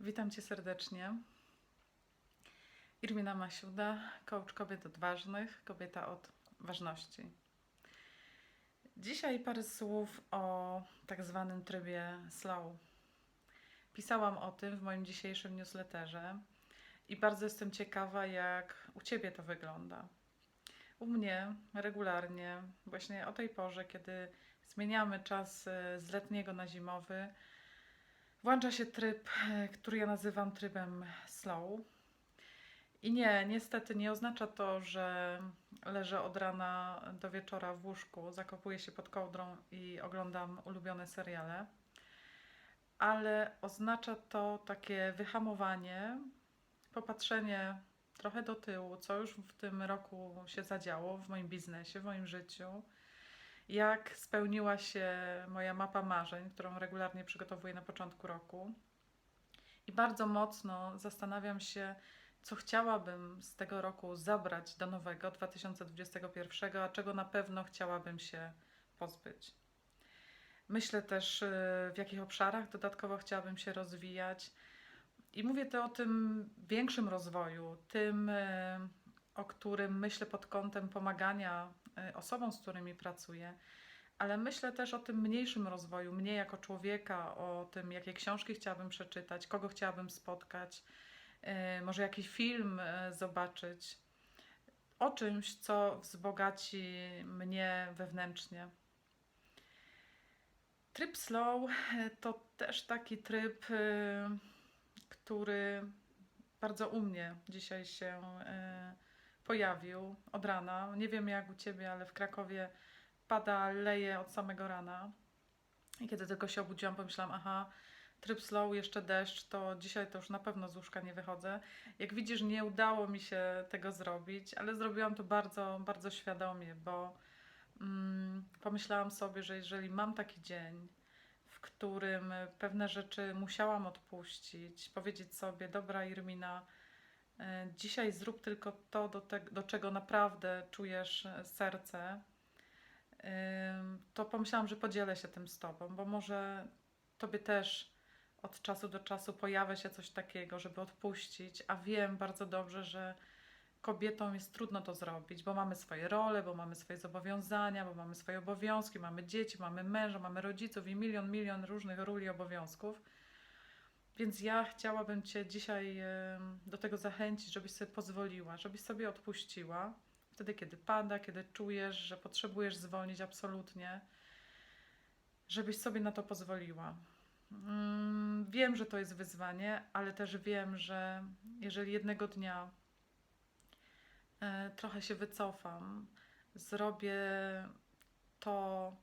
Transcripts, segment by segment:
Witam Cię serdecznie. Irmina Masiuda, coach kobiet odważnych, kobieta od ważności. Dzisiaj parę słów o tak zwanym trybie slow. Pisałam o tym w moim dzisiejszym newsletterze i bardzo jestem ciekawa, jak u Ciebie to wygląda. U mnie regularnie, właśnie o tej porze, kiedy zmieniamy czas e, z letniego na zimowy, włącza się tryb, e, który ja nazywam trybem slow. I nie, niestety nie oznacza to, że leżę od rana do wieczora w łóżku, zakopuję się pod kołdrą i oglądam ulubione seriale, ale oznacza to takie wyhamowanie, popatrzenie trochę do tyłu, co już w tym roku się zadziało w moim biznesie, w moim życiu, jak spełniła się moja mapa marzeń, którą regularnie przygotowuję na początku roku. I bardzo mocno zastanawiam się, co chciałabym z tego roku zabrać do nowego 2021, a czego na pewno chciałabym się pozbyć. Myślę też, y, w jakich obszarach dodatkowo chciałabym się rozwijać. I mówię to o tym większym rozwoju, tym, y, o którym myślę pod kątem pomagania y, osobom, z którymi pracuję, ale myślę też o tym mniejszym rozwoju, mnie jako człowieka, o tym, jakie książki chciałabym przeczytać, kogo chciałabym spotkać, y, może jakiś film y, zobaczyć, o czymś, co wzbogaci mnie wewnętrznie. Tryb slow to też taki tryb, który bardzo u mnie dzisiaj się pojawił od rana. Nie wiem jak u Ciebie, ale w Krakowie pada, leje od samego rana. I kiedy tylko się obudziłam, pomyślałam, aha, tryb slow, jeszcze deszcz, to dzisiaj to już na pewno z łóżka nie wychodzę. Jak widzisz, nie udało mi się tego zrobić, ale zrobiłam to bardzo, bardzo świadomie, bo mm, pomyślałam sobie, że jeżeli mam taki dzień, w którym pewne rzeczy musiałam odpuścić, powiedzieć sobie, dobra Irmina, dzisiaj zrób tylko to, do, te, do czego naprawdę czujesz y, serce, to pomyślałam, że podzielę się tym z Tobą, bo może Tobie też od czasu do czasu pojawia się coś takiego, żeby odpuścić, a wiem bardzo dobrze, że kobietom jest trudno to zrobić, bo mamy swoje role, bo mamy swoje zobowiązania, bo mamy swoje obowiązki, mamy dzieci, mamy męża, mamy rodziców i milion, milion różnych ról i obowiązków. Więc ja chciałabym Cię dzisiaj do tego zachęcić, żebyś sobie pozwoliła, żebyś sobie odpuściła wtedy, kiedy pada, kiedy czujesz, że potrzebujesz zwolnić absolutnie, żebyś sobie na to pozwoliła. Mm, Wiem, że to jest wyzwanie, ale też wiem, że jeżeli jednego dnia e, trochę się wycofam, zrobię to,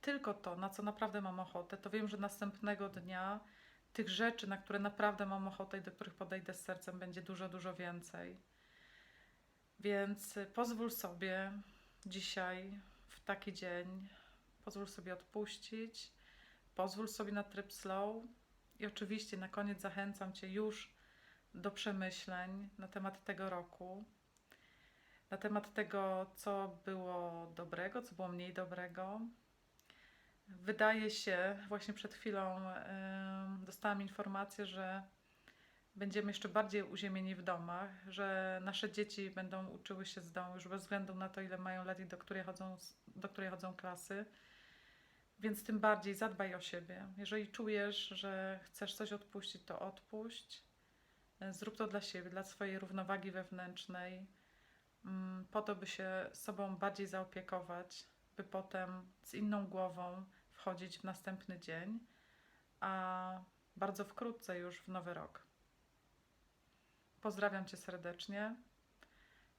tylko to, na co naprawdę mam ochotę, to wiem, że następnego dnia tych rzeczy, na które naprawdę mam ochotę i do których podejdę z sercem, będzie dużo, dużo więcej. Więc y, pozwól sobie dzisiaj, w taki dzień, pozwól sobie odpuścić, pozwól sobie na tryb slow i oczywiście na koniec zachęcam Cię już do przemyśleń na temat tego roku, na temat tego, co było dobrego, co było mniej dobrego. Wydaje się, właśnie przed chwilą yy, dostałam informację, że będziemy jeszcze bardziej uziemieni w domach, że nasze dzieci będą uczyły się z domu już bez względu na to, ile mają lat i do której chodzą, do której chodzą klasy. Więc tym bardziej zadbaj o siebie. Jeżeli czujesz, że chcesz coś odpuścić, to odpuść. Zrób to dla siebie, dla swojej równowagi wewnętrznej, mm, po to, by się sobą bardziej zaopiekować, by potem z inną głową wchodzić w następny dzień, a bardzo wkrótce już w nowy rok. Pozdrawiam Cię serdecznie.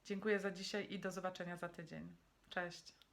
Dziękuję za dzisiaj i do zobaczenia za tydzień. Cześć.